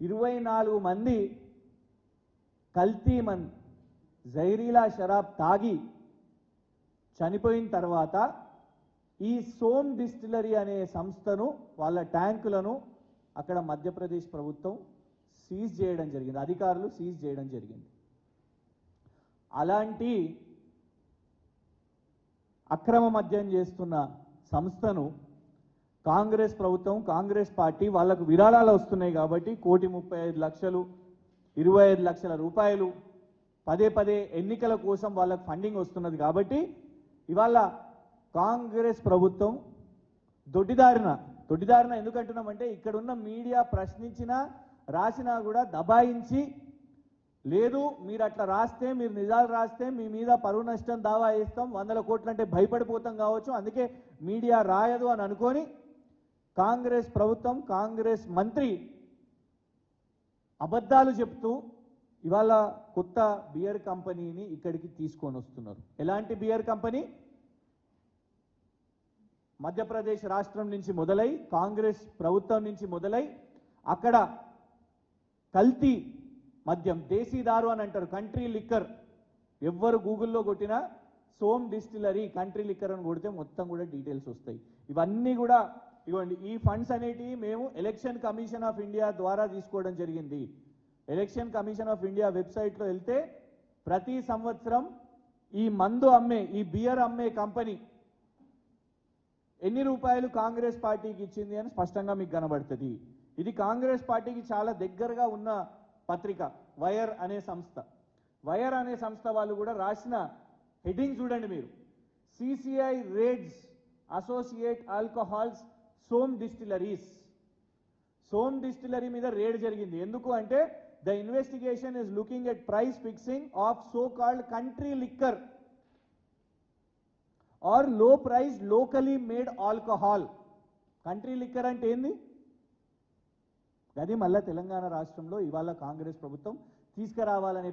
ఇరవై నాలుగు మంది కల్తీ మన్ జైరీలా షరాబ్ తాగి చనిపోయిన తర్వాత ఈ సోమ్ డిస్టిలరీ అనే సంస్థను వాళ్ళ ట్యాంకులను అక్కడ మధ్యప్రదేశ్ ప్రభుత్వం సీజ్ చేయడం జరిగింది. అధికారులు సీజ్ చేయడం జరిగింది. అలాంటి అక్రమ మద్యం చేస్తున్న సంస్థను కాంగ్రెస్ ప్రభుత్వం కాంగ్రెస్ పార్టీ వాళ్ళకు విరాళాలు వస్తున్నాయి కాబట్టి కోటి ముప్పై ఐదు లక్షలు ఇరవై ఐదు లక్షల రూపాయలు పదే పదే ఎన్నికల కోసం వాళ్ళకు ఫండింగ్ వస్తున్నది కాబట్టి ఇవాళ కాంగ్రెస్ ప్రభుత్వం దొడ్డిదారిన దొడ్డిదారిన ఎందుకంటున్నామంటే ఇక్కడున్న మీడియా ప్రశ్నించినా రాసినా కూడా దబాయించి లేదు మీరు అట్లా రాస్తే మీరు నిజాలు రాస్తే మీ మీద పరువు నష్టం దావా వేస్తాం వందల కోట్లు అంటే భయపడిపోతాం కావచ్చు అందుకే మీడియా రాయదు అని అనుకొని కాంగ్రెస్ ప్రభుత్వం కాంగ్రెస్ మంత్రి అబద్ధాలు చెప్తూ ఇవాళ కొత్త బియర్ కంపెనీని ఇక్కడికి తీసుకొని వస్తున్నారు. ఎలాంటి బియర్ కంపెనీ? మధ్యప్రదేశ్ రాష్ట్రం నుంచి మొదలై కాంగ్రెస్ ప్రభుత్వం నుంచి మొదలై అక్కడ కల్తీ మద్యం దేశీ దారు అని అంటారు కంట్రీ లిక్కర్. ఎవ్వరు గూగుల్లో కొట్టినా సోమ్ డిస్టిలరీ కంట్రీ లిక్కర్ అని కొడితే మొత్తం కూడా డీటెయిల్స్ వస్తాయి. ఇవన్నీ కూడా ఇవ్వండి ఈ ఫండ్స్ అనేటివి మేము ఎలక్షన్ కమిషన్ ఆఫ్ ఇండియా ద్వారా తీసుకోవడం జరిగింది. ఎలక్షన్ కమిషన్ ఆఫ్ ఇండియా వెబ్సైట్లో వెళ్తే ప్రతి సంవత్సరం ఈ మందు అమ్మే ఈ బియర్ అమ్మే కంపెనీ ఎన్ని రూపాయలు కాంగ్రెస్ పార్టీకి ఇచ్చింది అని స్పష్టంగా మీకు కనబడుతుంది. ఇది కాంగ్రెస్ పార్టీకి చాలా దగ్గరగా ఉన్న పత్రిక వైర్ అనే సంస్థ. వైర్ అనే సంస్థ వాళ్ళు కూడా రాసిన హెడ్డింగ్ చూడండి మీరు. CCI raids associate alcohols Som distilleries. Som distillery మీద రేడ్ జరిగింది. ఎందుకు అంటే the investigation is looking at price fixing of so called country liquor. Or low price locally made alcohol. Country liquor అంటే ఏంది? అది మళ్ళా తెలంగాణ రాష్ట్రంలో ఇవాళ కాంగ్రెస్ ప్రభుత్వం తీసుకురావాలనే